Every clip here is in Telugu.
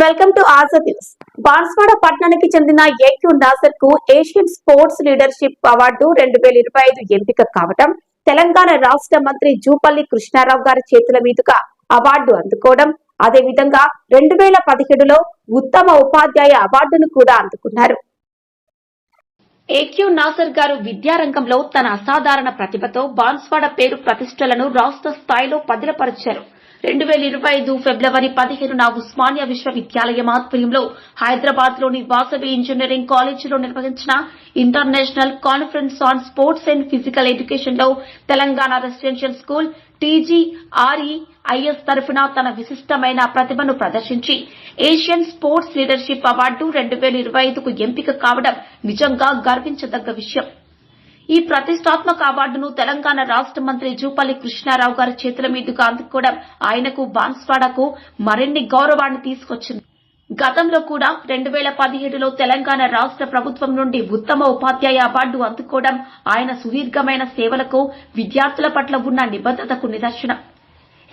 Welcome to Azad news Banswada పట్టణానికి చెందిన ఏక్యూ నాసర్కు ఏషియన్ స్పోర్ట్స్ లీడర్షిప్ అవార్డు రెండు వేల ఇరవై ఐదు ఎంపిక కావటం తెలంగాణ రాష్ట్ర మంత్రి జూపల్లి కృష్ణారావు గారి చేతుల మీదుగా అవార్డు అందుకోవడం అదే విధంగా రెండు వేల పదిహేడులో ఉత్తమ ఉపాధ్యాయ అవార్డును కూడా అందుకున్నారు. ఏక్యూ నాసర్ గారు విద్యారంగంలో తన అసాధారణ ప్రతిభతో బాన్స్వాడ పేరు ప్రతిష్టలను రాష్ట్ర స్థాయిలో పదిలపరిచారు. రెండు వేల ఇరవై ఐదు ఫిబ్రవరి పదిహేనున ఉస్మానియా విశ్వవిద్యాలయం ఆధ్వర్యంలో హైదరాబాద్లోని వాసవి ఇంజనీరింగ్ కాలేజీలో నిర్వహించిన international conference on sports and physical ఎడ్యుకేషన్లో తెలంగాణ రెసిడెన్షియల్ స్కూల్ టీజీఆర్ఈ ఐఎస్ తరఫున తన విశిష్టమైన ప్రతిభను ప్రదర్శించి ఏషియన్ స్పోర్ట్స్ లీడర్షిప్ అవార్డు రెండు వేల ఇరవై ఐదుకు ఎంపిక కావడం నిజంగా గర్వించదగ్గ విషయం. ప్రతిష్టాత్మక అవార్డును తెలంగాణ రాష్ట్ర మంత్రి జూపల్లి కృష్ణారావు గారి చేతుల మీదుగా అందుకోవడం ఆయనకు బాన్స్వాడకు మరిన్ని గౌరవాన్ని తీసుకొచ్చింది. గతంలో కూడా రెండు వేల పదిహేడులో తెలంగాణ రాష్ట్ర ప్రభుత్వం నుండి ఉత్తమ ఉపాధ్యాయ అవార్డు అందుకోవడం ఆయన సుదీర్ఘమైన సేవలకు విద్యార్థుల పట్ల ఉన్న నిబద్దతకు నిదర్శనం.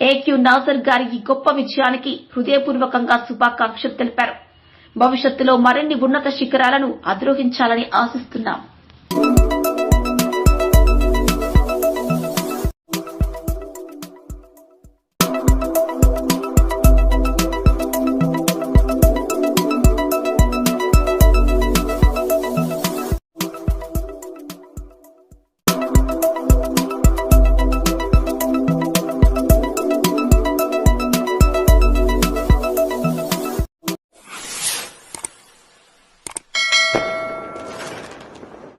ఏక్యూ నాజర్ గారి ఈ గొప్ప విజయానికి హృదయపూర్వకంగా శుభాకాంక్షలు తెలిపారు. భవిష్యత్తులో మరిన్ని ఉన్నత శిఖరాలను అధిరోహించాలని ఆశిస్తున్నాం.